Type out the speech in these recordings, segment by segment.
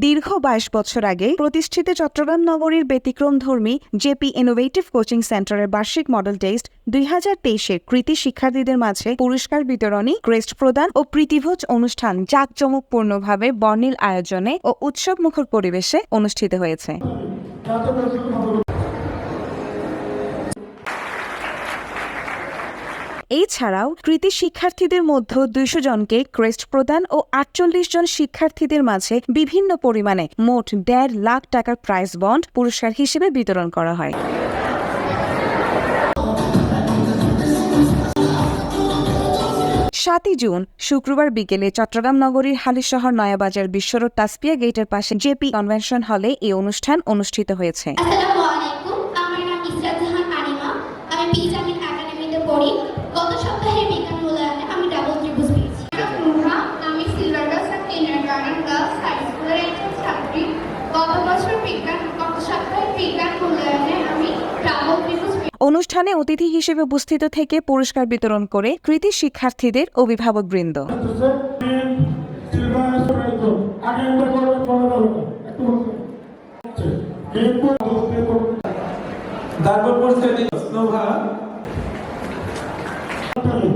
দীর্ঘ বাইশ বছর আগে প্রতিষ্ঠিত চট্টগ্রাম নগরীর ব্যতিক্রমধর্মী জেপি ইনোভেটিভ কোচিং সেন্টারের বার্ষিক মডেল টেস্ট দুই হাজার তেইশের কৃতি শিক্ষার্থীদের মাঝে পুরস্কার বিতরণী ক্রেস্ট প্রদান ও প্রীতিভোজ অনুষ্ঠান জাঁকজমকপূর্ণভাবে বর্ণিল আয়োজনে ও উৎসবমুখর পরিবেশে অনুষ্ঠিত হয়েছে। এছাড়াও কৃতি শিক্ষার্থীদের মধ্যে দুইশো জনকে ক্রেস্ট প্রদান ও আটচল্লিশ জন শিক্ষার্থীদের মাঝে বিভিন্ন পরিমাণে মোট দেড় লাখ টাকার প্রাইজ বন্ড পুরস্কার হিসেবে বিতরণ করা হয়। সাতই জুন, শুক্রবার বিকেলে চট্টগ্রাম নগরীর হালিশহর নয়াবাজার বিশ্বরোড তাসপিয়া গেটের পাশে জেপি কনভেনশন হলে এই অনুষ্ঠান অনুষ্ঠিত হয়েছে। অনুষ্ঠানে অতিথি হিসেবে উপস্থিত থেকে পুরস্কার বিতরণ করে কৃতি শিক্ষার্থীদের অভিভাবকবৃন্দ হচ্ছে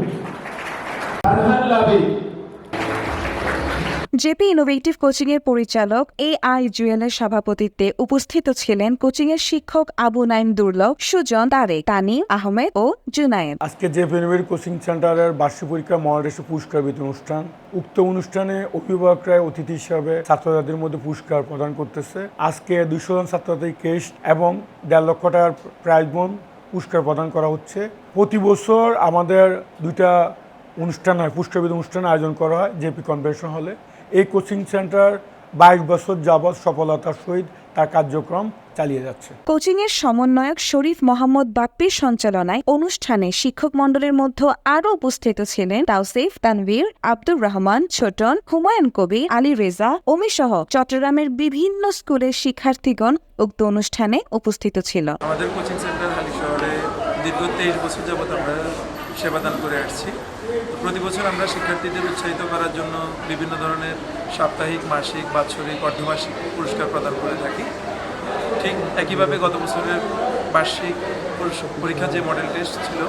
জেপি ইনোভেটিভ কোচিংয়ের পরিচালক এ আই জুয়েলের সভাপতিত্বে উপস্থিত ছিলেন কোচিংয়ের শিক্ষক আবু নাইম দুর্লভ, সুজন তারেক, তানিম আহমেদ ও জুনায়েদ। আজকে যে ফেনুমের কোচিং সেন্টারের বার্ষিক পরীক্ষা মহারাষ্ট্র পুরস্কার বিতরণ অনুষ্ঠান। উক্ত অনুষ্ঠানে অভিভাবকরা অতিথি হিসাবে ছাত্রছাত্রীদের মধ্যে পুরস্কার প্রদান করতেছে। আজকে দুশো জন ছাত্রছাত্রী কেস্ট এবং দেড় লক্ষ টাকার প্রাইজ বোন পুরস্কার প্রদান করা হচ্ছে। প্রতি বছর আমাদের দুইটা অনুষ্ঠান হয়, পুরস্কার বিতরণ অনুষ্ঠান আয়োজন করা হয় জেপি কনভেনশন হলে এই কোচিং সেন্টার বাইশ বছর যাবৎ সফলতার সহিত তার কার্যক্রম চালিয়ে যাচ্ছে। কোচিং এর সমন্বয়ক শরীফ মোহাম্মদ বাপ্পির সঞ্চালনায় অনুষ্ঠানে শিক্ষক মণ্ডলের মধ্যে আরও উপস্থিত ছিলেন তাওসিফ তানভীর আব্দুর রহমান ছোটন হুমায়ুন কবি আলী রেজা অমি সহ চট্টগ্রামের বিভিন্ন স্কুলের শিক্ষার্থীগণ উক্ত অনুষ্ঠানে উপস্থিত ছিল। আমাদের কোচিং সেন্টার হালি শহরে দীর্ঘ তেইশ বছর যাবত আমরা সেবাদান করে আসছি। প্রতি বছর আমরা শিক্ষার্থীদের উৎসাহিত করার জন্য বিভিন্ন ধরনের সাপ্তাহিক, মাসিক, বাৎসরিক, অর্ধমাসিক পুরস্কার প্রদান করে থাকি। ঠিক একইভাবে গত বছরের বার্ষিক পরীক্ষা যে মডেল টেস্ট ছিল,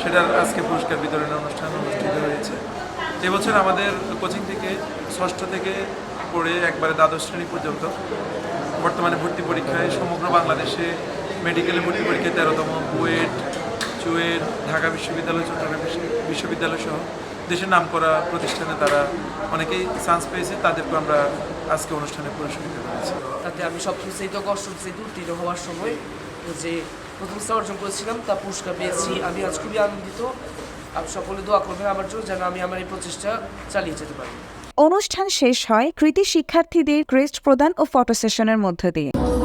সেটার আজকে পুরস্কার বিতরণের অনুষ্ঠান অনুষ্ঠিত হয়েছে। এবছর আমাদের কোচিং থেকে ষষ্ঠ থেকে পড়ে একবারে দ্বাদশ শ্রেণি পর্যন্ত। বর্তমানে ভর্তি পরীক্ষায় সমগ্র বাংলাদেশে মেডিকেলে ভর্তি পরীক্ষায় তেরোতম, বুয়েট চুয়েট ঢাকা বিশ্ববিদ্যালয় চট্টগ্রাম বিশ্ব- বিশ্ববিদ্যালয় সহ দেশের নামকরা প্রতিষ্ঠানে তারা অনেকেই চান্স পেয়েছে তাদেরকে আমরা আজকে অনুষ্ঠানে পুরস্কৃত করেছি। তাতে আমি শ্রেণি থেকে অষ্টম শ্রেণীতে উত্তীর্ণ হওয়ার সময় যে প্রথম স্থান অর্জন করেছিলাম তা পুরস্কার পেয়েছি। আমি আজ খুবই আনন্দিত। আপ সকলে দোয়া করবেন আমার জন্য যেন আমি আমার এই প্রচেষ্টা চালিয়ে যেতে পারি। অনুষ্ঠান শেষ হয় কৃতি শিক্ষার্থীদের ক্রেস্ট প্রদান ও ফটো সেশনের মধ্য দিয়ে।